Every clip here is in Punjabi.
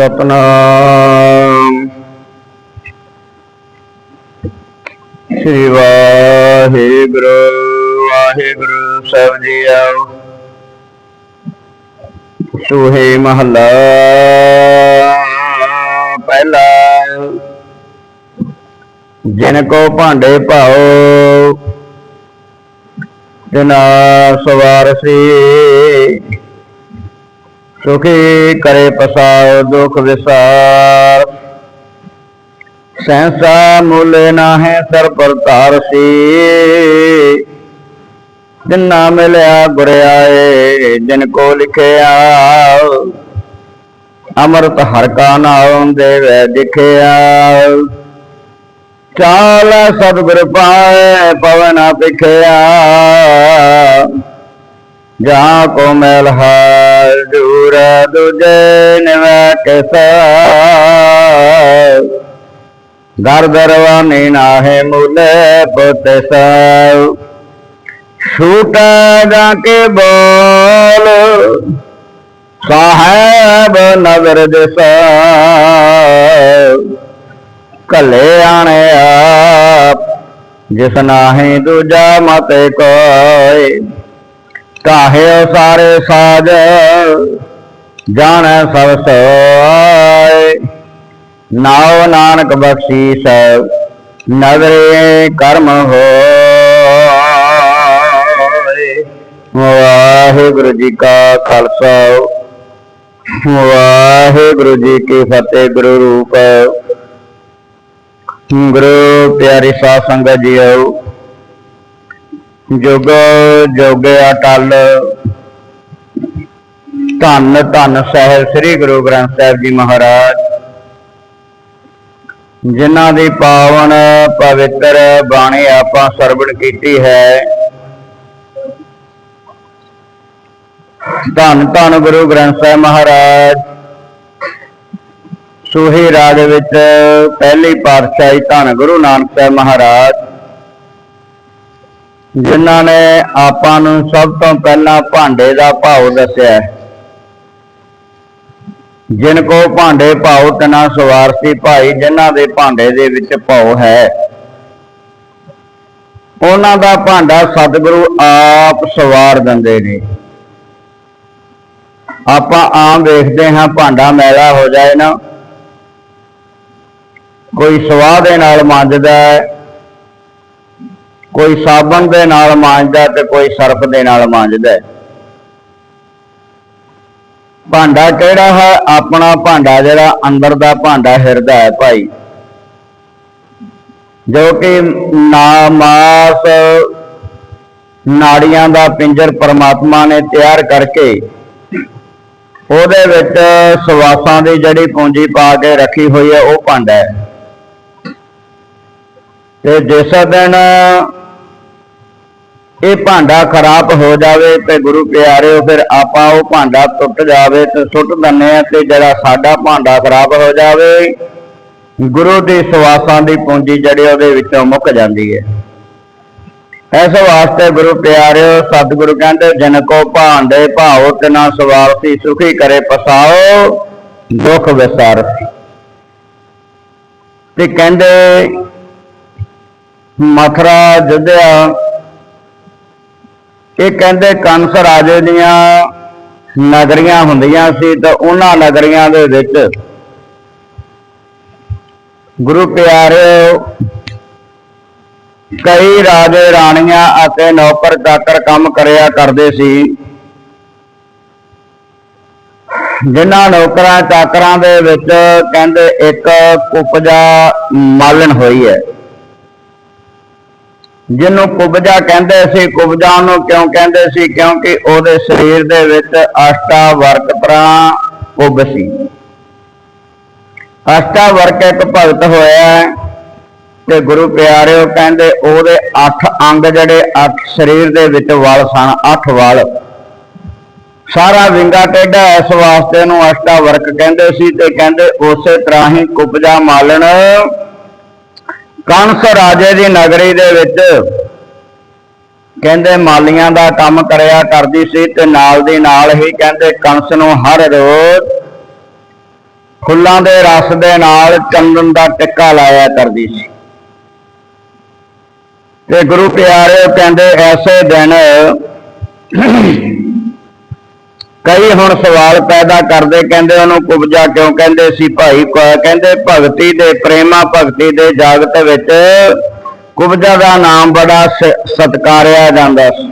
ਸਤਨਾਮ। ਸ੍ਰੀ ਵਾਹਿਗੁਰੂ ਵਾਹਿਗੁਰੂ ਸਾਹਿਬ ਜੀ ਆਓ ਸੋਹੇ ਮਹੱਲਾ, ਪਹਿਲਾ, ਜਿਨ ਕੋ ਭਾਂਡੇ ਭਾਓ, ਤਿਨਾ ਸਵਾਰ ਸੀ। ਸੁਖੀ ਕਰੇ ਪਸਾਉ ਦੁਖ ਵਿਸਾਰ। ਸਹਿਸਾ ਮੁੱਲ ਨਾਹੈ, ਸਰ ਪਰ ਸੀ। ਜਿਨ ਮਿਲਿਆ ਗੁਰ ਆਏ ਜਿਨ ਕੋ ਲਿਖਿਆ। ਅਮਰਤ ਹਰ ਕਾ ਨਾਮ ਦੇਵੈ ਦਿਖਿਆ। ਚਾਲ ਸਤਿਗੁਰ ਪਾਏ ਪਵਨ ਪਿਖਿਆ ਜਾ ਕੋ ਮੈਲ ਹਾਰ। ਦੂਰ ਦੁਜੇ ਨਿਵੈ ਕਿਸਾ ਦਰ ਨਾਹੇ ਮੁਲੇ ਪੁੱਤ ਸਾਉ। ਛੂਟਾ ਜਾ ਕੇ ਬੋਲ। ਸਾਹਿਬ ਨਜ਼ਰ ਦਿਸਾ ਕੱਲੇ ਆਣੇ ਆਪ, ਜਿਸ ਨਾਹੀ ਦੂਜਾ ਮਤੇ ਕੋਈ ਕਾਹੇ ਸਾਰੇ ਸਾਜ ਜਾਣੈ ਸਭ ਸੋਏ ਨਾਉ ਨਾਨਕ ਬਖਸ਼ੀਸ, ਨਗਰੇ ਕਰਮ ਹੋਏ। ਵਾਹਿਗੁਰੂ ਜੀ ਕਾ ਖਾਲਸਾ, ਵਾਹਿਗੁਰੂ ਜੀ ਕੀ ਫਤਿਹ ਗੁਰੂ ਰੂਪ। ਗੁਰੂ ਪਿਆਰੀ ਸਾਧ ਸੰਗਤ ਜੀਓ ਜੁਗ ਜੁਗ ਅਟਲ। ਧੰਨ ਧੰਨ ਸਾਹਿਬ, ਸ੍ਰੀ ਗੁਰੂ ਗ੍ਰੰਥ ਸਾਹਿਬ ਜੀ ਮਹਾਰਾਜ। ਜਿਨ੍ਹਾਂ ਦੀ ਪਾਵਨ ਪਵਿੱਤਰ ਬਾਣੀ ਆਪਾਂ ਸਰਵਣ ਕੀਤੀ ਹੈ। ਧੰਨ ਧੰਨ ਗੁਰੂ ਗ੍ਰੰਥ ਸਾਹਿਬ ਮਹਾਰਾਜ। ਸੋਹੀ ਰਾਗ ਵਿੱਚ ਪਹਿਲੀ ਪਾਤਸ਼ਾਹੀ ਧੰਨ ਗੁਰੂ ਨਾਨਕ ਸਾਹਿਬ ਮਹਾਰਾਜ। ਜਿਨ੍ਹਾਂ ਨੇ ਆਪਾਂ ਨੂੰ ਸਭ ਤੋਂ ਪਹਿਲਾਂ ਭਾਂਡੇ ਦਾ ਭਾਵ ਦੱਸਿਆ ਹੈ। ਜਿਨ ਕੋ ਭਾਂਡੇ ਭਾਉ ਤਨਾ ਸਵਾਰਤੀ ਭਾਈ, ਜਿਨ੍ਹਾਂ ਦੇ ਭਾਂਡੇ ਦੇ ਵਿੱਚ ਭਾਉ ਹੈ। ਉਹਨਾਂ ਦਾ ਭਾਂਡਾ ਸਤਿਗੁਰੂ ਆਪ ਸਵਾਰ ਦਿੰਦੇ ਨੇ। ਆਪਾਂ ਆਮ ਵੇਖਦੇ ਹਾਂ ਭਾਂਡਾ ਮੈਲਾ ਹੋ ਜਾਏ ਨਾ। ਕੋਈ ਸਵਾਹ ਦੇ ਨਾਲ ਮੰਜਦਾ ਹੈ ਕੋਈ ਸਾਬਣ ਦੇ ਨਾਲ ਮਾਂਜਦਾ ਤੇ ਕੋਈ ਸਰਫ ਦੇ ਨਾਲ ਮਾਂਜਦਾ। ਭਾਂਡਾ ਕਿਹੜਾ ਹੈ? ਆਪਣਾ ਭਾਂਡਾ ਜਿਹੜਾ ਅੰਦਰ ਦਾ ਭਾਂਡਾ ਹਿਰਦਾ ਹੈ ਭਾਈ। ਜੋ ਕਿ ਨਾ ਨਾੜੀਆਂ ਦਾ ਪਿੰਜਰ ਪਰਮਾਤਮਾ ਨੇ ਤਿਆਰ ਕਰਕੇ ਉਹਦੇ ਵਿੱਚ ਸਵਾਸਾਂ ਦੀ ਜਿਹੜੀ ਪੂੰਜੀ ਪਾ ਕੇ ਰੱਖੀ ਹੋਈ ਹੈ, ਉਹ ਭਾਂਡਾ ਹੈ। ਤੇ ਜਿਸ ਦਿਨ ਇਹ ਭਾਂਡਾ ਖਰਾਬ ਹੋ ਜਾਵੇ ਤੇ ਗੁਰੂ ਪਿਆਰਿਓ, ਫਿਰ ਆਪਾਂ ਉਹ ਭਾਂਡਾ ਟੁੱਟ ਜਾਵੇ ਤੇ ਸੁੱਟ ਦਿੰਨੇ ਆ ਤੇ ਜਿਹੜਾ ਸਾਡਾ ਭਾਂਡਾ ਖਰਾਬ ਹੋ ਜਾਵੇ, ਗੁਰੂ ਦੀ ਸਵਾਸਾਂ ਦੀ ਪੂੰਜੀ ਜਿਹੜੀ ਉਹਦੇ ਵਿੱਚੋਂ ਮੁੱਕ ਜਾਂਦੀ ਹੈ। ਇਸ ਵਾਸਤੇ ਗੁਰੂ ਪਿਆਰਿਓ, ਸਤਿਗੁਰੂ ਕਹਿੰਦੇ, ਜਿਨ ਕੋ ਭਾਂਡੇ ਭਾਉ ਤਿਨਾ ਸਵਾਰਤੀ ਸੁਖੀ ਕਰੇ ਪਸਾਓ, ਦੁੱਖ ਵਿਸਾਰਤੀ ਤੇ ਕਹਿੰਦੇ, ਮਥਰਾ ਜੁਧਿਆ ਇਹ ਕਹਿੰਦੇ ਕੰਸ ਰਾਜੇ ਦੀਆਂ ਨਗਰੀਆਂ ਹੁੰਦੀਆਂ ਸੀ ਤਾਂ ਉਹਨਾਂ ਨਗਰੀਆਂ ਦੇ ਵਿੱਚ ਗੁਰੂ ਪਿਆਰਿਓ, ਕਈ ਰਾਜੇ ਰਾਣੀਆਂ ਅਤੇ ਨੌਕਰ ਚਾਕਰ ਕੰਮ ਕਰਿਆ ਕਰਦੇ ਸੀ। ਜਿਨ੍ਹਾਂ ਨੌਕਰਾਂ ਚਾਕਰਾਂ ਦੇ ਵਿੱਚ ਕਹਿੰਦੇ ਇੱਕ ਕੁਪਜਾ ਮਾਲਣ ਹੋਈ ਹੈ। ਜਿਹਨੂੰ ਕੁਬਜਾ ਕਹਿੰਦੇ ਸੀ, ਕੁਬਜਾ ਨੂੰ ਕਿਉਂ ਕਹਿੰਦੇ ਸੀ? ਕਿਉਂਕਿ ਉਹਦੇ ਸਰੀਰ ਦੇ ਵਿੱਚ ਅਸ਼ਟਾ ਵਰਕ ਤਰ੍ਹਾਂ ਕੁਬ ਸੀ। ਅਸ਼ਟਾ ਵਰਕ ਇੱਕ ਭਗਤ ਹੋਇਆ ਤੇ ਗੁਰੂ ਪਿਆਰਿਓ ਕਹਿੰਦੇ ਉਹਦੇ 8 ਅੰਗ ਜਿਹੜੇ 8 ਸਰੀਰ ਦੇ ਵਿੱਚ ਵਲ ਸਨ 8 ਵਲ। ਸਾਰਾ ਵਿੰਗਾ ਟੇਢਾ ਇਸ ਵਾਸਤੇ ਨੂੰ ਅਸ਼ਟਾ ਵਰਕ ਕਹਿੰਦੇ ਸੀ ਤੇ ਕਹਿੰਦੇ ਉਸੇ ਤਰ੍ਹਾਂ ਹੀ ਕੁਬਜਾ ਮਾਲਣ ਕੰਸ ਰਾਜੇ ਦੀ ਨਗਰੀ ਦੇ ਵਿੱਚ ਕਹਿੰਦੇ ਮਾਲੀਆਂ ਦਾ ਕੰਮ ਕਰਿਆ ਕਰਦੀ ਸੀ ਤੇ ਨਾਲ ਦੀ ਨਾਲ ਹੀ ਕਹਿੰਦੇ ਕੰਸ ਨੂੰ ਹਰ ਰੋਜ਼ ਫੁੱਲਾਂ ਦੇ ਰਸ ਦੇ ਨਾਲ ਚੰਦਨ ਦਾ ਟਿੱਕਾ ਲਾਇਆ ਕਰਦੀ ਸੀ। ਤੇ ਗੁਰੂ ਪਿਆਰੇ ਕਹਿੰਦੇ, ਐਸੇ ਦਿਨ ਕਈ ਹੁਣ ਸਵਾਲ ਪੈਦਾ ਕਰਦੇ, ਕਹਿੰਦੇ ਉਹਨੂੰ ਕੁਬਜਾ ਕਿਉਂ ਕਹਿੰਦੇ ਸੀ ਭਾਈ? ਕਹਿੰਦੇ ਭਗਤੀ ਦੇ, ਪ੍ਰੇਮਾ ਭਗਤੀ ਦੇ ਜਾਗਤ ਵਿੱਚ ਕੁਬਜਾ ਦਾ ਨਾਮ ਬੜਾ ਸ- ਸਤਿਕਾਰਿਆ ਜਾਂਦਾ ਸੀ।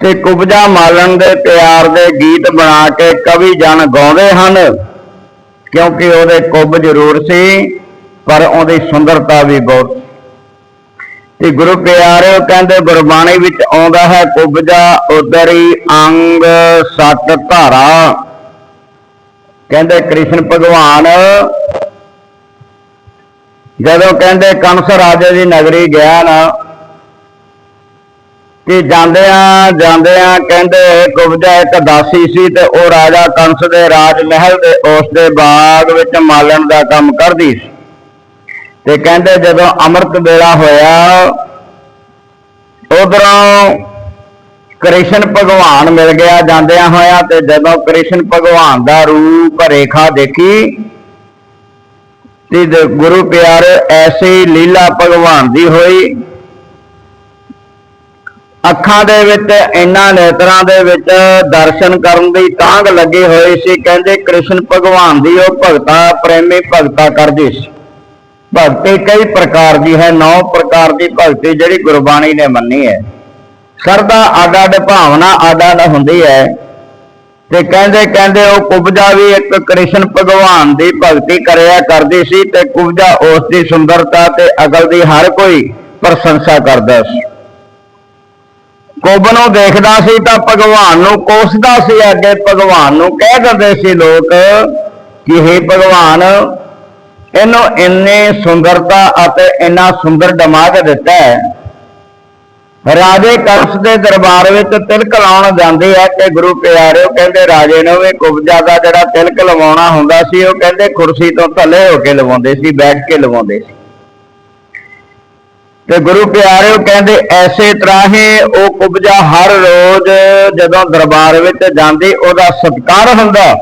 ਤੇ ਕੁਬਜਾ ਮਾਲਣ ਦੇ ਪਿਆਰ ਦੇ ਗੀਤ ਬਣਾ ਕੇ ਕਵੀ ਜਨ ਗਾਉਂਦੇ ਹਨ, ਕਿਉਂਕਿ ਉਹਦੇ ਕੁੱਬ ਜ਼ਰੂਰ ਸੀ, ਪਰ ਉਹਦੀ ਸੁੰਦਰਤਾ ਵੀ ਬਹੁਤ ਤੇ ਗੁਰੂ ਪਿਆਰਿਓ ਕਹਿੰਦੇ ਗੁਰਬਾਣੀ ਵਿੱਚ ਆਉਂਦਾ ਹੈ, ਕੁਬਜਾ ਉਦਰੀ ਅੰਗ ਸਤ ਧਾਰਾ। ਕਹਿੰਦੇ ਕ੍ਰਿਸ਼ਨ ਭਗਵਾਨ, ਜਦੋਂ ਕਹਿੰਦੇ ਕੰਸ ਰਾਜੇ ਦੀ ਨਗਰੀ ਗਿਆ ਨਾ ਕਿ ਜਾਂਦਿਆਂ ਜਾਂਦਿਆਂ ਕਹਿੰਦੇ ਕੁਬਜਾ ਇੱਕ ਦਾਸੀ ਸੀ ਤੇ ਉਹ ਰਾਜਾ ਕੰਸ ਦੇ ਰਾਜ ਮਹਿਲ ਦੇ ਉਸ ਦੇ ਬਾਗ ਵਿੱਚ ਮਾਲਣ ਦਾ ਕੰਮ ਕਰਦੀ ਸੀ। ਤੇ ਕਹਿੰਦੇ ਜਦੋਂ ਅੰਮ੍ਰਿਤ ਵੇਲਾ ਹੋਇਆ, ਉਧਰੋਂ ਕ੍ਰਿਸ਼ਨ ਭਗਵਾਨ ਮਿਲ ਗਿਆ ਜਾਂਦਿਆਂ ਹੋਇਆ ਤੇ ਜਦੋਂ ਕ੍ਰਿਸ਼ਨ ਭਗਵਾਨ ਦਾ ਰੂਪ ਰੇਖਾ ਦੇਖੀ, ਤੇ ਗੁਰੂ ਪਿਆਰ ਐਸੀ ਲੀਲਾ ਭਗਵਾਨ ਦੀ ਹੋਈ। ਅੱਖਾਂ ਦੇ ਵਿੱਚ, ਇੰਨਾ ਨੇਤਰਾਂ ਦੇ ਵਿੱਚ ਦਰਸ਼ਨ ਕਰਨ ਦੀ ਤਾਂਘ ਲੱਗੀ ਹੋਈ ਸੀ, ਕਹਿੰਦੇ ਕ੍ਰਿਸ਼ਨ ਭਗਵਾਨ ਦੀ ਉਹ ਭਗਤਾ, ਪ੍ਰੇਮੀ ਭਗਤਾ ਕਰਦੀ ਸੀ। ਭਗਤੀ ਕਈ ਪ੍ਰਕਾਰ ਦੀ ਹੈ, ਨੌ ਪ੍ਰਕਾਰ ਦੀ ਭਗਤੀ ਜਿਹੜੀ ਗੁਰਬਾਣੀ ਨੇ ਮੰਨੀ ਹੈ। ਸਰਦਾ ਅੱਡ ਅੱਡ ਭਾਵਨਾ ਅੱਡ ਅੱਡ ਹੁੰਦੀ ਹੈ ਤੇ ਕਹਿੰਦੇ ਕਹਿੰਦੇ ਉਹ ਕੁਬਜਾ ਵੀ ਇੱਕ ਕ੍ਰਿਸ਼ਨ ਭਗਵਾਨ ਦੀ ਭਗਤੀ ਕਰਿਆ ਕਰਦੀ ਸੀ ਤੇ ਕੁਬਜਾ ਉਸ ਦੀ ਸੁੰਦਰਤਾ ਤੇ ਅਕਲ ਦੀ ਹਰ ਕੋਈ ਪ੍ਰਸ਼ੰਸਾ ਕਰਦਾ ਸੀ। ਕੁੱਬ ਨੂੰ ਦੇਖਦਾ ਸੀ ਤਾਂ ਭਗਵਾਨ ਨੂੰ ਕੋਸਦਾ ਸੀ, ਅੱਗੇ ਭਗਵਾਨ ਨੂੰ ਕਹਿ ਦਿੰਦੇ ਸੀ ਲੋਕ ਕਿ हे ਭਗਵਾਨ ਇਹਨੂੰ ਇੰਨੀ ਸੁੰਦਰਤਾ ਅਤੇ ਇੰਨਾ ਸੁੰਦਰ ਦਿਮਾਗ ਦਿੱਤਾ ਹੈ। ਰਾਜੇ ਕੰਸ ਦੇ ਦਰਬਾਰ ਵਿੱਚ ਤਿਲਕ ਲਾਉਣ ਜਾਂਦੇ ਆ ਕਿ ਗੁਰੂ ਪਿਆਰਿਓ, ਕਹਿੰਦੇ ਰਾਜੇ ਨੂੰ ਵੀ ਕੁਬਜਾ ਦਾ ਜਿਹੜਾ ਤਿਲਕ ਲਵਾਉਣਾ ਹੁੰਦਾ ਸੀ, ਉਹ ਕਹਿੰਦੇ ਕੁਰਸੀ ਤੋਂ ਥੱਲੇ ਹੋ ਕੇ ਲਵਾਉਂਦੇ ਸੀ, ਬੈਠ ਕੇ ਲਵਾਉਂਦੇ ਸੀ। ਤੇ ਗੁਰੂ ਪਿਆਰਿਓ ਕਹਿੰਦੇ ਐਸੇ ਤਰ੍ਹਾਂ ਹੀ ਉਹ ਕੁਬਜਾ ਹਰ ਰੋਜ਼ ਜਦੋਂ ਦਰਬਾਰ ਵਿੱਚ ਜਾਂਦੀ, ਉਹਦਾ ਸਤਿਕਾਰ ਹੁੰਦਾ।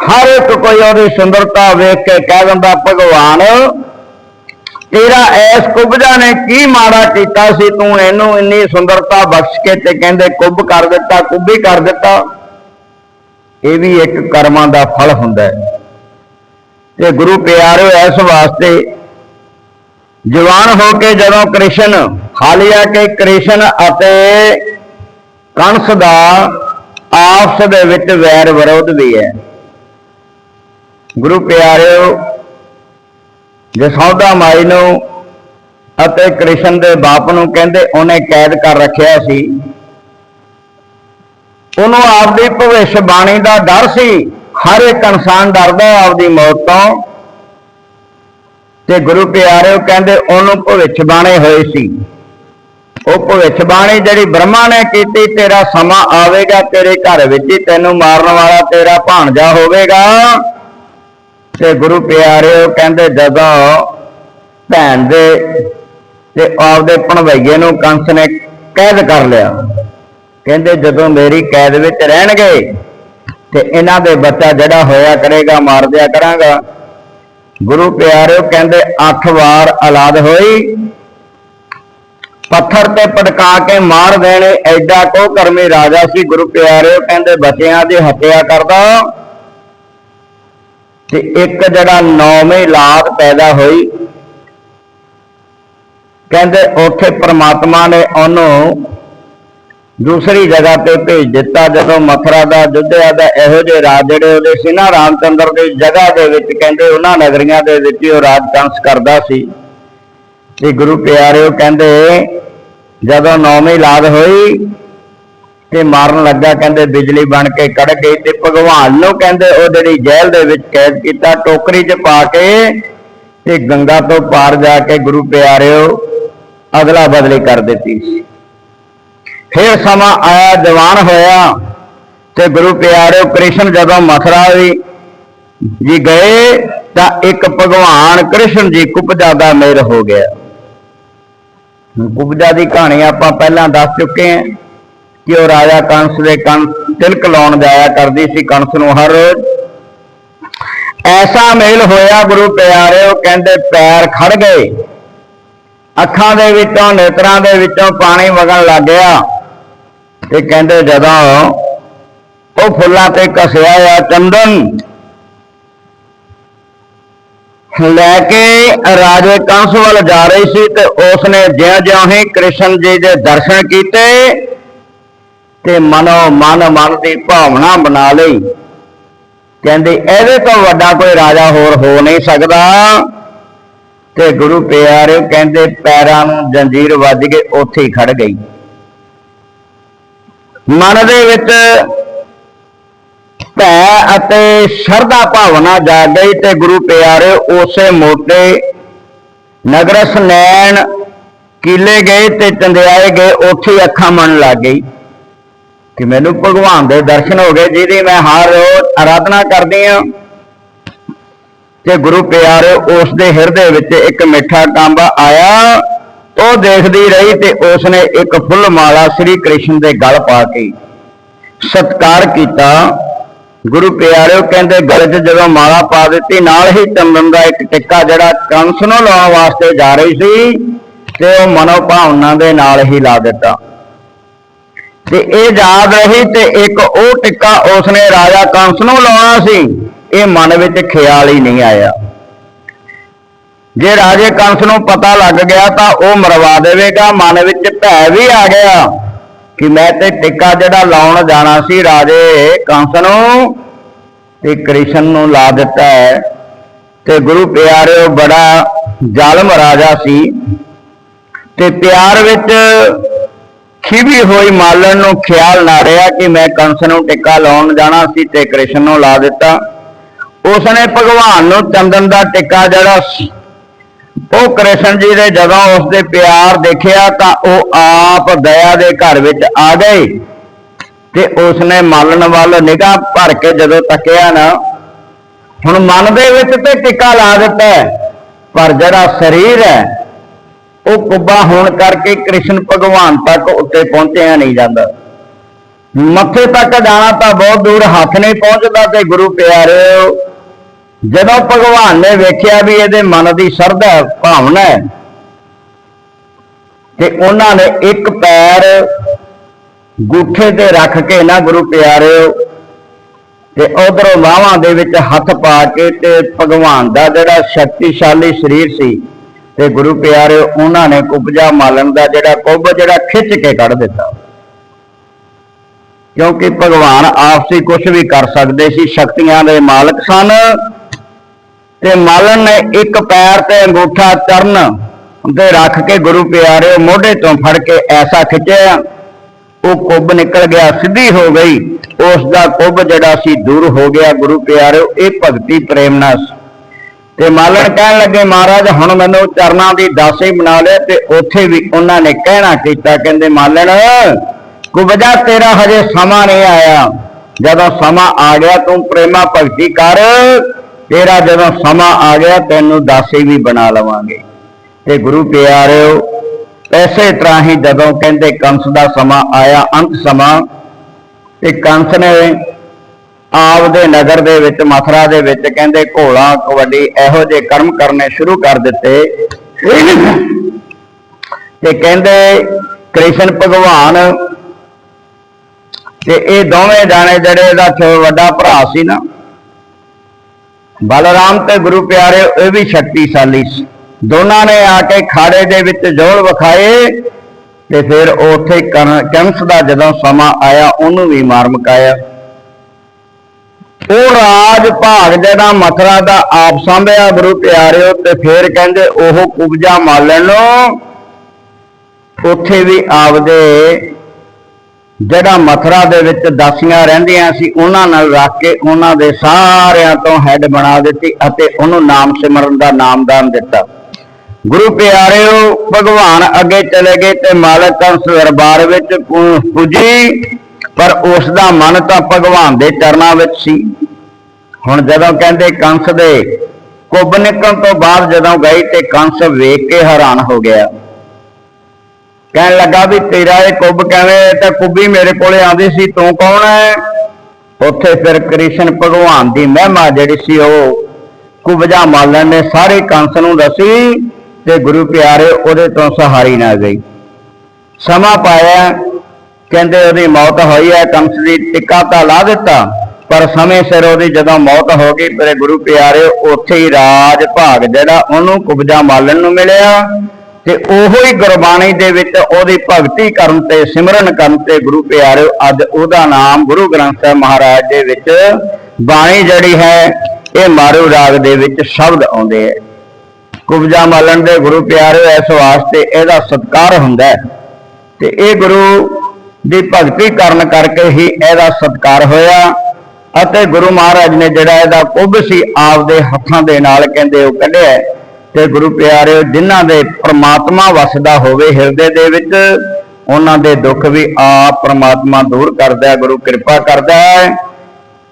ਹਰ ਇੱਕ ਕੋਈ ਉਹਦੀ ਸੁੰਦਰਤਾ ਵੇਖ ਕੇ ਕਹਿ ਦਿੰਦਾ, ਭਗਵਾਨ, ਤੇਰਾ ਐਸ ਕੁਬਜਾ ਨੇ ਕੀ ਮਾੜਾ ਕੀਤਾ ਸੀ? ਤੂੰ ਇਹਨੂੰ ਇੰਨੀ ਸੁੰਦਰਤਾ ਬਖਸ਼ ਕੇ ਤੇ ਕਹਿੰਦੇ ਕੁੱਬ ਕਰ ਦਿੱਤਾ, ਕੁੱਬੀ ਕਰ ਦਿੱਤਾ। ਇਹ ਵੀ ਇੱਕ ਕਰਮਾਂ ਦਾ ਫਲ ਹੁੰਦਾ ਹੈ। ਤੇ ਗੁਰੂ ਪਿਆਰਿਓ ਇਸ ਵਾਸਤੇ ਜਵਾਨ ਹੋ ਕੇ ਜਦੋਂ ਕ੍ਰਿਸ਼ਨ, ਹਾਲਿਆ ਕਿ ਕ੍ਰਿਸ਼ਨ ਅਤੇ ਕੰਸ ਦਾ ਆਪਸ ਦੇ ਵਿੱਚ ਵੈਰ ਵਿਰੋਧ ਵੀ ਹੈ। ਗੁਰੂ ਪਿਆਰਿਓ ਜਸੌਦਾ ਮਾਈ ਨੂੰ ਅਤੇ ਕ੍ਰਿਸ਼ਨ ਦੇ ਬਾਪ ਨੂੰ ਕਹਿੰਦੇ ਉਹਨੇ ਕੈਦ ਕਰ ਰੱਖਿਆ ਸੀ, ਉਹਨੂੰ ਆਪਦੀ ਭਵਿੱਖ ਬਾਣੀ ਦਾ ਡਰ ਸੀ, ਹਰ ਇੱਕ ਇਨਸਾਨ ਡਰਦਾ ਆਪਦੀ ਮੌਤ ਤੋਂ। ਤੇ ਗੁਰੂ ਪਿਆਰਿਓ ਕਹਿੰਦੇ ਉਹਨੂੰ ਭਵਿੱਖ ਬਾਣੇ ਹੋਏ ਸੀ। ਉਹ ਭਵਿੱਖ ਬਾਣੀ ਜਿਹੜੀ ਬ੍ਰਹਮਾ ਨੇ ਕੀਤੀ, ਤੇਰਾ ਸਮਾਂ ਆਵੇਗਾ, ਤੇਰੇ ਘਰ ਵਿੱਚ ਹੀ ਤੈਨੂੰ ਮਾਰਨ ਵਾਲਾ ਤੇਰਾ ਭਾਣਜਾ ਹੋਵੇਗਾ। ਤੇ ਗੁਰੂ ਪਿਆਰਿਓ ਕਹਿੰਦੇ ਜਦੋਂ ਭੈਣ ਦੇ ਤੇ ਆਪਦੇ ਭਣਵਈਏ ਨੂੰ ਕੰਸ ਨੇ ਕੈਦ ਕਰ ਲਿਆ, ਕਹਿੰਦੇ ਜਦੋਂ ਮੇਰੀ ਕੈਦ ਵਿੱਚ ਰਹਿਣਗੇ ਤੇ ਇਹਨਾਂ ਦੇ ਬੱਚਾ ਜਿਹੜਾ ਹੋਇਆ ਕਰੇਗਾ, ਮਾਰ ਦਿਆ ਕਰਾਂਗਾ। ਗੁਰੂ ਪਿਆਰਿਓ ਕਹਿੰਦੇ ਅੱਠ ਵਾਰ ਔਲਾਦ ਹੋਈ, ਪੱਥਰ ਤੇ ਪਟਕਾ ਕੇ ਮਾਰ ਦੇਣੇ, ਐਡਾ ਕੋ ਕਰਮੀ ਰਾਜਾ ਸੀ ਗੁਰੂ ਪਿਆਰਿਓ, ਕਹਿੰਦੇ ਬੱਚਿਆਂ ਦੀ ਹੱਤਿਆ ਕਰਦਾ। ਤੇ ਇੱਕ ਜਿਹੜਾ ਨੌਵੇਂ ਲਾਤ ਪੈਦਾ ਹੋਈ, ਕਹਿੰਦੇ ਉੱਥੇ ਪ੍ਰਮਾਤਮਾ ਨੇ ਉਹਨੂੰ ਦੂਸਰੀ ਜਗ੍ਹਾ ਤੇ ਭੇਜ ਦਿੱਤਾ, ਜਦੋਂ ਮਥੁਰਾ ਦਾ ਜੁੱਧਿਆ ਦਾ ਇਹੋ ਜਿਹੇ ਰਾਜ ਜਿਹੜੇ ਉਹਦੇ ਸੀ ਨਾ, ਰਾਮਚੰਦਰ ਦੀ ਜਗ੍ਹਾ ਦੇ ਵਿੱਚ ਕਹਿੰਦੇ ਉਹਨਾਂ ਨਗਰੀਆਂ ਦੇ ਵਿੱਚ ਹੀ ਉਹ ਰਾਜ ਕੰਸ ਕਰਦਾ ਸੀ। ਤੇ ਗੁਰੂ ਪਿਆਰਿਓ ਕਹਿੰਦੇ, ਜਦੋਂ ਨੌਵੀਂ ਲਾਦ ਹੋਈ ਤੇ ਮਾਰਨ ਲੱਗਾ, ਕਹਿੰਦੇ ਬਿਜਲੀ ਬਣ ਕੇ ਕੜ ਗਈ ਤੇ ਭਗਵਾਨ ਨੂੰ ਕਹਿੰਦੇ ਉਹ ਜਿਹੜੀ ਜੇਲ੍ਹ ਦੇ ਵਿੱਚ ਕੈਦ ਕੀਤਾ, ਟੋਕਰੀ 'ਚ ਪਾ ਕੇ ਤੇ ਗੰਗਾ ਤੋਂ ਪਾਰ ਜਾ ਕੇ ਗੁਰੂ ਪਿਆਰਿਓ ਅਦਲਾ ਬਦਲੀ ਕਰ ਦਿੱਤੀ। ਸੀ ਫਿਰ ਸਮਾਂ ਆਇਆ ਜਵਾਨ ਹੋਇਆ ਤੇ ਗੁਰੂ ਪਿਆਰਿਓ ਕ੍ਰਿਸ਼ਨ ਜਦੋਂ ਮਥੁਰਾ ਵੀ ਜੀ ਗਏ ਤਾਂ ਇੱਕ ਭਗਵਾਨ ਕ੍ਰਿਸ਼ਨ ਜੀ ਕੁਪਜਾ ਦਾ ਮੇਲ ਹੋ ਗਿਆ। ਕੁਪਜਾ ਦੀ ਕਹਾਣੀ ਆਪਾਂ ਪਹਿਲਾਂ ਦੱਸ ਚੁੱਕੇ ਹਾਂ। ਕਿ ਉਹ ਰਾਜਾ ਕੰਸ ਦੇ ਕੰਨ ਤਿਲਕ ਲਾਉਣ ਜਾਇਆ ਕਰਦੀ ਸੀ, ਕੰਸ ਨੂੰ ਹਰ ਰੋਜ਼? ਐਸਾ ਮੇਲ ਹੋਇਆ ਗੁਰੂ ਪਿਆਰਿਓ ਕਹਿੰਦੇ ਪੈਰ ਖੜ ਗਏ। ਅੱਖਾਂ ਦੇ ਵਿੱਚੋਂ, ਨੇਤਰਾਂ ਦੇ ਵਿੱਚੋਂ ਪਾਣੀ ਵਗਣ ਲੱਗ ਗਿਆ। ਤੇ ਕਹਿੰਦੇ ਜਦੋਂ ਉਹ ਫੁੱਲਾਂ ਤੇ ਕਸਿਆ ਆ ਚੰਦਨ ਲੈ ਕੇ ਰਾਜੇ ਕੰਸ ਵੱਲ ਜਾ ਰਹੀ ਸੀ ਤੇ ਉਸ ਨੇ ਜਿਉਂ-ਜਿਉਂ ਹੀ ਕ੍ਰਿਸ਼ਨ ਜੀ ਦੇ ਦਰਸ਼ਨ ਕੀਤੇ। ਤੇ ਮਨੋ ਮਨ ਮਨ ਦੀ ਭਾਵਨਾ ਬਣਾ ਲਈ। ਕਹਿੰਦੇ, ਇਹਦੇ ਤੋਂ ਵੱਡਾ ਕੋਈ ਰਾਜਾ ਹੋਰ ਹੋ ਨਹੀਂ ਸਕਦਾ। ਤੇ ਗੁਰੂ ਪਿਆਰੇ ਕਹਿੰਦੇ, ਪੈਰਾਂ ਨੂੰ ਜੰਜੀਰ ਵੱਜ ਕੇ ਉੱਥੇ ਹੀ ਖੜ ਗਈ। ਮਨ ਦੇ ਵਿੱਚ ਭੈ ਅਤੇ ਸ਼ਰਧਾ ਭਾਵਨਾ ਜਾਗ ਗਈ ਤੇ ਗੁਰੂ ਪਿਆਰੇ ਉਸੇ ਮੋਟੇ ਨਗਰ ਸੁਨੈਣ ਕੀਲੇ ਗਏ ਤੇ ਚੰਦਿਆਏ ਗਏ, ਉੱਥੇ ਅੱਖਾਂ ਮਨ ਲੱਗ ਗਈ। ਕਿ ਮੈਨੂੰ ਭਗਵਾਨ ਦੇ ਦਰਸ਼ਨ ਹੋ ਗਏ, ਜਿਹਦੀ ਮੈਂ ਹਰ ਰੋਜ਼ ਆਰਾਧਨਾ ਕਰਦੀ ਹਾਂ। ਤੇ ਗੁਰੂ ਪਿਆਰੇ ਉਸ ਦੇ ਹਿਰਦੇ ਵਿੱਚ ਇੱਕ ਮਿੱਠਾ ਕਾਂਬਾ ਆਇਆ। ਉਹ ਦੇਖਦੀ ਰਹੀ ਤੇ ਉਸ ਨੇ ਇੱਕ ਫੁੱਲ ਮਾਲਾ ਸ੍ਰੀ ਕ੍ਰਿਸ਼ਨ ਦੇ ਗਲ ਪਾ ਕੇ ਸਤਕਾਰ ਕੀਤਾ। ਗੁਰੂ ਪਿਆਰਿਓ ਕਹਿੰਦੇ, ਗਲ 'ਚ ਜਦੋਂ ਮਾਲਾ ਪਾ ਦਿੱਤੀ, ਨਾਲ ਹੀ ਚੰਦਨ ਦਾ ਇੱਕ ਟਿੱਕਾ ਜਿਹੜਾ ਕੰਸ ਨੂੰ ਲਾਉਣ ਵਾਸਤੇ ਜਾ ਰਹੀ ਸੀ, ਤੇ ਉਹ ਮਨੋ ਭਾਵਨਾ ਦੇ ਨਾਲ ਹੀ ਲਾ ਦਿੱਤਾ। ਤੇ ਇਹ ਯਾਦ ਰਹੀ ਤੇ ਇੱਕ ਉਹ ਟਿੱਕਾ ਉਸਨੇ ਰਾਜਾ ਕੰਸ ਨੂੰ ਲਾਉਣਾ ਸੀ। ਇਹ ਮਨ ਵਿੱਚ ਖਿਆਲ ਹੀ ਨਹੀਂ ਆਇਆ। ਜੇ ਰਾਜੇ ਕੰਸ ਨੂੰ ਪਤਾ ਲੱਗ ਗਿਆ ਤਾਂ ਉਹ ਮਰਵਾ ਦੇਵੇਗਾ। ਮਨ ਵਿੱਚ ਭੈ ਵੀ ਆ ਗਿਆ ਕਿ ਮੈਂ ਤੇ ਟਿੱਕਾ ਜਿਹੜਾ ਲਾਉਣ ਜਾਣਾ ਸੀ ਰਾਜੇ ਕੰਸ ਨੂੰ, ਤੇ ਕ੍ਰਿਸ਼ਨ ਨੂੰ ਲਾ ਦਿੱਤਾ ਹੈ। ਤੇ ਗੁਰੂ ਪਿਆਰਿਓ, ਬੜਾ ਜ਼ਾਲਮ ਰਾਜਾ ਸੀ। ਤੇ ਪਿਆਰ ਵਿੱਚ ਖਿਵੀ ਹੋਈ ਮਾਲਣ ਨੂੰ ਖਿਆਲ ਨਾ ਰਿਹਾ ਕਿ ਮੈਂ ਕੰਸ ਨੂੰ ਟਿੱਕਾ ਲਾਉਣ ਜਾਣਾ ਸੀ ਤੇ ਕ੍ਰਿਸ਼ਨ ਨੂੰ ਲਾ ਦਿੱਤਾ। ਉਸਨੇ ਭਗਵਾਨ ਨੂੰ ਚੰਦਨ ਦਾ ਟਿੱਕਾ ਜਿਹੜਾ ਉਹ ਕ੍ਰਿਸ਼ਨ ਜੀ ਦੇ ਜਦੋਂ ਉਸਦੇ ਪਿਆਰ ਦੇਖਿਆ ਤਾਂ ਉਹ ਆਪ ਦਇਆ ਦੇ ਘਰ ਵਿੱਚ ਆ ਗਏ ਤੇ ਉਸਨੇ ਮਾਲਣ ਵੱਲ ਨਿਗਾਹ ਭਰ ਕੇ ਜਦੋਂ ਤੱਕਿਆ ਨਾ, ਹੁਣ ਮਨ ਦੇ ਵਿੱਚ ਤੇ ਟਿੱਕਾ ਲਾ ਦਿੱਤਾ ਪਰ ਜਿਹੜਾ ਸਰੀਰ ਹੈ ਉਹ ਕੁੱਬਾ ਹੋਣ ਕਰਕੇ ਕ੍ਰਿਸ਼ਨ ਭਗਵਾਨ ਤੱਕ ਉੱਤੇ ਪਹੁੰਚਿਆ ਨਹੀਂ ਜਾਂਦਾ। ਮੱਥੇ ਤੱਕ ਜਾਣਾ ਤਾਂ ਬਹੁਤ ਦੂਰ ਹੱਥ ਨਹੀਂ ਪਹੁੰਚਦਾ ਤੇ ਗੁਰੂ ਪਿਆਰਿਓ, ਜਦੋਂ ਭਗਵਾਨ ਨੇ ਵੇਖਿਆ ਵੀ ਇਹਦੇ ਮਨ ਦੀ ਸ਼ਰਧਾ ਭਾਵਨਾ ਹੈ, ਤੇ ਉਹਨਾਂ ਨੇ ਇੱਕ ਪੈਰ ਗੁੱਠੇ ਤੇ ਰੱਖ ਕੇ ਨਾ ਗੁਰੂ ਪਿਆਰਿਓ, ਤੇ ਉਧਰੋਂ ਬਾਹਾਂ ਦੇ ਵਿੱਚ ਹੱਥ ਪਾ ਕੇ ਤੇ ਭਗਵਾਨ ਦਾ ਜਿਹੜਾ ਸ਼ਕਤੀਸ਼ਾਲੀ ਸਰੀਰ ਸੀ ਤੇ ਗੁਰੂ ਪਿਆਰੇ ਉਹਨਾਂ ਨੇ ਕੁਬਜਾ ਮਾਲਣ ਦਾ ਜਿਹੜਾ ਕੁੱਭ ਜਿਹੜਾ ਖਿੱਚ ਕੇ ਕੱਢ ਦਿੱਤਾ। ਕਿਉਂਕਿ ਭਗਵਾਨ ਆਪਸੀ ਕੁਝ ਵੀ ਕਰ ਸਕਦੇ ਸੀ, ਸ਼ਕਤੀਆਂ ਦੇ ਮਾਲਕ ਸਨ। ਤੇ ਮਾਲਣ ਨੇ ਇੱਕ ਪੈਰ ਤੇ ਅੰਗੂਠਾ ਚਰਨ ਤੇ ਰੱਖ ਕੇ ਗੁਰੂ ਪਿਆਰੇ ਮੋਢੇ ਤੋਂ ਫੜ ਕੇ ਐਸਾ ਖਿੱਚਿਆ। ਉਹ ਕੁੱਬ ਨਿਕਲ ਗਿਆ, ਸਿੱਧੀ ਹੋ ਗਈ। ਉਸ ਦਾ ਕੁੱਬ ਜਿਹੜਾ ਸੀ, ਦੂਰ ਹੋ ਗਿਆ। ਗੁਰੂ ਪਿਆਰਿਓ, ਇਹ ਭਗਤੀ ਪ੍ਰੇਮ ਨਾਲ ਤੇ ਮਾਲਣ ਕਹਿਣ ਲੱਗੇ, ਮਹਾਰਾਜ, ਹੁਣ ਮੈਨੂੰ ਚਰਨਾਂ ਦੀ ਦਾਸੀ ਬਣਾ ਲਿਆ ਤੇ ਉੱਥੇ ਵੀ ਉਹਨਾਂ ਨੇ ਕਹਿਣਾ ਕੀਤਾ। ਕਹਿੰਦੇ, ਮਾਲਣ ਕੁਬਜਾ ਤੇਰਾ ਹਜੇ ਸਮਾਂ ਨਹੀਂ ਆਇਆ। ਜਦੋਂ ਸਮਾਂ ਆ ਗਿਆ, ਤੂੰ ਪ੍ਰੇਮਾ ਭਗਤੀ ਕਰ। ਤੇਰਾ ਜਦੋਂ ਸਮਾਂ ਆ ਗਿਆ, ਤੈਨੂੰ ਦਾਸੀ ਵੀ ਬਣਾ ਲਵਾਂਗੇ। ਤੇ ਗੁਰੂ ਪਿਆਰਿਓ, ਐਸੇ ਤਰ੍ਹਾਂ ਹੀ ਜਦੋਂ ਕਹਿੰਦੇ, ਕੰਸ ਦਾ ਸਮਾਂ ਆਇਆ, ਅੰਤ ਸਮਾਂ। ਤੇ ਕੰਸ ਨੇ ਆਪਦੇ ਨਗਰ ਦੇ ਵਿੱਚ, ਮਥਰਾ ਦੇ ਵਿੱਚ ਕਹਿੰਦੇ ਘੋੜਾ ਕਬੱਡੀ ਇਹੋ ਜਿਹੇ ਕਰਮ ਕਰਨੇ ਸ਼ੁਰੂ ਕਰ ਦਿੱਤੇ। ਤੇ ਕਹਿੰਦੇ ਕ੍ਰਿਸ਼ਨ ਭਗਵਾਨ ਤੇ ਇਹ ਦੋਵੇਂ ਜਾਣੇ ਜਿਹੜੇ ਇਹਦਾ ਵੱਡਾ ਭਰਾ ਸੀ ਨਾ, ਬਲਰਾਮ ਤੇ ਗੁਰੂ ਪਿਆਰੇ, ਇਹ ਵੀ ਸ਼ਕਤੀਸ਼ਾਲੀ ਸੀ। ਦੋਨਾਂ ਨੇ ਆ ਕੇ ਖਾੜੇ ਦੇ ਵਿੱਚ ਜੋਲ ਵਿਖਾਏ ਤੇ ਫਿਰ ਉੱਥੇ ਕੰਸ ਦਾ ਜਦੋਂ ਸਮਾਂ ਆਇਆ, ਉਹਨੂੰ ਵੀ ਮਾਰ ਮੁਕਾਇਆ। ਉਹ ਰਾਜ ਭਾਗ ਜਿਹੜਾ ਮਥਰਾ ਦਾ ਆਪ ਸੰਭਿਆ, ਗੁਰੂ ਪਿਆਰਿਓ, ਤੇ ਫਿਰ ਕਹਿੰਦੇ ਉਹ ਕੁਬਜਾ ਮਾਲਣ ਨੂੰ ਉੱਥੇ ਵੀ ਆਪਦੇ ਜਿਹੜਾ ਮਥਰਾ ਦੇ ਵਿੱਚ ਦਾਸੀਆਂ ਰਹਿੰਦੀਆਂ ਸੀ, ਉਹਨਾਂ ਨਾਲ ਰੱਖ ਕੇ ਉਹਨਾਂ ਦੇ ਸਾਰਿਆਂ ਤੋਂ ਹੈੱਡ ਬਣਾ ਦਿੱਤੀ ਅਤੇ ਉਹਨੂੰ ਨਾਮ ਸਿਮਰਨ ਦਾ ਨਾਮਦਾਨ ਦਿੱਤਾ। ਗੁਰੂ ਪਿਆਰਿਓ, ਭਗਵਾਨ ਅੱਗੇ ਚਲੇ ਗਏ ਤੇ ਮਾਲਕ ਕੰਸ ਦਰਬਾਰ ਵਿੱਚ ਪੁੱਜੀ। ਪਰ ਉਸ ਦਾ ਮਨ ਤਾਂ ਭਗਵਾਨ ਦੇ ਚਰਨਾਂ ਵਿੱਚ ਸੀ। ਹੁਣ ਜਦੋਂ ਕਹਿੰਦੇ ਕੰਸ ਦੇ ਕੁੱਬ ਨਿਕਲਣ ਤੋਂ ਬਾਅਦ ਜਦੋਂ ਗਈ ਤੇ ਕੰਸ ਵੇਖ ਕੇ ਹੈਰਾਨ ਹੋ ਗਿਆ। ਕਹਿਣ ਲੱਗਾ ਵੀ ਤੇਰਾ ਇਹ ਕੁੱਬ ਕਿਵੇਂ ਤਾਂ ਕੁੱਬੀ ਮੇਰੇ ਕੋਲੇ ਆਉਂਦੀ ਸੀ, ਤੂੰ ਕੌਣ ਹੈ? ਉੱਥੇ ਫਿਰ ਕ੍ਰਿਸ਼ਨ ਭਗਵਾਨ ਦੀ ਮਹਿਮਾ ਜਿਹੜੀ ਸੀ, ਉਹ ਕੁਬਜਾ ਮਾਲਣ ਨੇ ਸਾਰੇ ਕੰਸ ਨੂੰ ਦੱਸੀ ਤੇ ਗੁਰੂ ਪਿਆਰੇ ਉਹਦੇ ਤੋਂ ਸਹਾਰੀ ਨਾ ਗਈ। ਸਮਾਂ ਪਾਇਆ ਕਹਿੰਦੇ ਉਹਦੀ ਮੌਤ ਹੋਈ ਹੈ ਕੰਸ ਦੀ ਟਿੱਕਾ ਤਾਂ ਲਾ ਦਿੱਤਾ, ਪਰ ਸਮੇਂ ਸਿਰ ਉਹਦੀ ਜਦੋਂ ਮੌਤ ਹੋ ਗਈ, ਮੇਰੇ ਗੁਰੂ ਪਿਆਰੇ ਉੱਥੇ ਹੀ ਰਾਜ ਭਾਗ ਜਿਹੜਾ ਉਹਨੂੰ ਕੁਬਜਾ ਮਾਲਣ ਨੂੰ ਮਿਲਿਆ ਤੇ ਉਹੋ ਹੀ ਗੁਰਬਾਣੀ ਦੇ ਵਿੱਚ ਉਹਦੀ ਭਗਤੀ ਕਰਨ ਤੇ, ਸਿਮਰਨ ਕਰਨ ਤੇ ਗੁਰੂ ਪਿਆਰੇ ਅੱਜ ਉਹਦਾ ਨਾਮ ਗੁਰੂ ਗ੍ਰੰਥ ਸਾਹਿਬ ਮਹਾਰਾਜ ਦੇ ਵਿੱਚ ਬਾਣੀ ਜਿਹੜੀ ਹੈ, ਇਹ ਮਾਰੂ ਰਾਗ ਦੇ ਵਿੱਚ ਸ਼ਬਦ ਆਉਂਦੇ ਹੈ। ਕੁਬਜਾ ਮਾਲਣ ਦੇ ਗੁਰੂ ਪਿਆਰੇ ਇਸ ਵਾਸਤੇ ਇਹਦਾ ਸਤਿਕਾਰ ਹੁੰਦਾ ਹੈ। ਤੇ ਇਹ ਗੁਰੂ ਦੀ ਭਗਤੀ ਕਰਨ ਕਰਕੇ ਹੀ ਇਹਦਾ ਸਤਿਕਾਰ ਹੋਇਆ ਅਤੇ ਗੁਰੂ ਮਹਾਰਾਜ ਨੇ ਜਿਹੜਾ ਇਹਦਾ ਕੁੱਭ ਸੀ, ਆਪਦੇ ਹੱਥਾਂ ਦੇ ਨਾਲ ਕਹਿੰਦੇ ਉਹ ਕੱਢਿਆ। ਤੇ ਗੁਰੂ ਪਿਆਰਿਓ, ਜਿਨ੍ਹਾਂ ਦੇ ਪ੍ਰਮਾਤਮਾ ਵਸਦਾ ਹੋਵੇ ਹਿਰਦੇ ਦੇ ਵਿੱਚ, ਉਹਨਾਂ ਦੇ ਦੁੱਖ ਵੀ ਆਪ ਪ੍ਰਮਾਤਮਾ ਦੂਰ ਕਰਦਾ ਹੈ ਗੁਰੂ ਕਿਰਪਾ ਕਰਦਾ ਹੈ।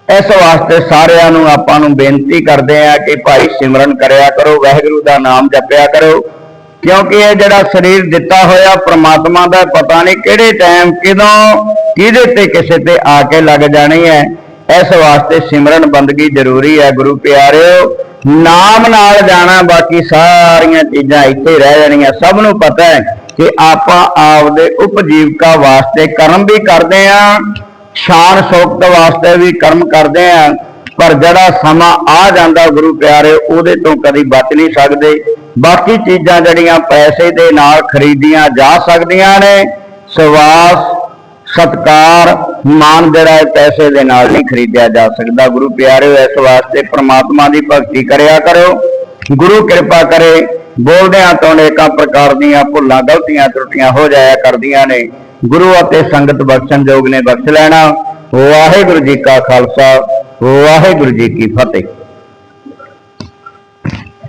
ਇਸ ਵਾਸਤੇ ਸਾਰਿਆਂ ਨੂੰ ਆਪਾਂ ਨੂੰ ਬੇਨਤੀ ਕਰਦੇ ਆ ਕਿ ਭਾਈ ਸਿਮਰਨ ਕਰਿਆ ਕਰੋ, ਵਾਹਿਗੁਰੂ ਦਾ ਨਾਮ ਜਪਿਆ ਕਰੋ। ਕਿਉਂਕਿ ਇਹ ਜਿਹੜਾ ਸਰੀਰ ਦਿੱਤਾ ਹੋਇਆ ਪ੍ਰਮਾਤਮਾ ਦਾ, ਪਤਾ ਨਹੀਂ ਕਿਹੜੇ ਟਾਈਮ ਕਿਦੋਂ, ਕਿਹਦੇ ਤੇ ਕਿਸੇ ਤੇ ਆ ਕੇ ਲੱਗ ਜਾਣੀ ਹੈ। ਇਸ ਵਾਸਤੇ ਸਿਮਰਨ ਬੰਦਗੀ ਜ਼ਰੂਰੀ ਹੈ, ਗੁਰੂ ਪਿਆਰਿਓ। ਨਾਮ ਨਾਲ ਜਾਣਾ, ਬਾਕੀ ਸਾਰੀਆਂ ਚੀਜ਼ਾਂ ਇੱਥੇ ਰਹਿ ਜਾਣੀਆਂ। ਸਭ ਨੂੰ ਪਤਾ ਹੈ ਕਿ ਆਪਾਂ ਆਪਦੇ ਉਪਜੀਵਕਾ ਵਾਸਤੇ ਕਰਮ ਵੀ ਕਰਦੇ ਆਂ ਸ਼ਾਨ ਸੋਕਤ ਵਾਸਤੇ ਵੀ ਕਰਮ ਕਰਦੇ ਆ ਪਰ ਜਿਹੜਾ ਸਮਾਂ ਆ ਜਾਂਦਾ ਗੁਰੂ ਪਿਆਰੇ ਉਹਦੇ ਤੋਂ ਕਦੀ ਬਚ ਨਹੀਂ ਸਕਦੇ। ਬਾਕੀ ਚੀਜ਼ਾਂ ਜਿਹੜੀਆਂ ਪੈਸੇ ਦੇ ਨਾਲ ਖਰੀਦੀਆਂ ਜਾ ਸਕਦੀਆਂ ਨੇ, ਸਵਾਸ, ਸਤਕਾਰ ਮਾਨ ਜਿਹੜਾ ਇਹ ਪੈਸੇ ਦੇ ਨਾਲ ਨਹੀਂ ਖਰੀਦਿਆ ਜਾ ਸਕਦਾ। ਗੁਰੂ ਪਿਆਰਿਓ, ਇਸ ਵਾਸਤੇ ਪ੍ਰਮਾਤਮਾ ਦੀ ਭਗਤੀ ਕਰਿਆ ਕਰੋ। ਗੁਰੂ ਕਿਰਪਾ ਕਰੇ, ਬੋਲਦਿਆਂ ਤੋਂ ਅਨੇਕਾਂ ਪ੍ਰਕਾਰ ਦੀਆਂ ਭੁੱਲਾਂ, ਗਲਤੀਆਂ, ਤਰੁੱਟੀਆਂ ਹੋ ਜਾਇਆ ਕਰਦੀਆਂ ਨੇ। ਗੁਰੂ ਅਤੇ ਸੰਗਤ ਬਖਸ਼ਣ ਯੋਗ ਨੇ ਬਖਸ਼ ਲੈਣਾ। ਵਾਹਿਗੁਰੂ ਜੀ ਕਾ ਖਾਲਸਾ, ਵਾਹਿਗੁਰੂ ਜੀ ਕੀ ਫਤਿਹ।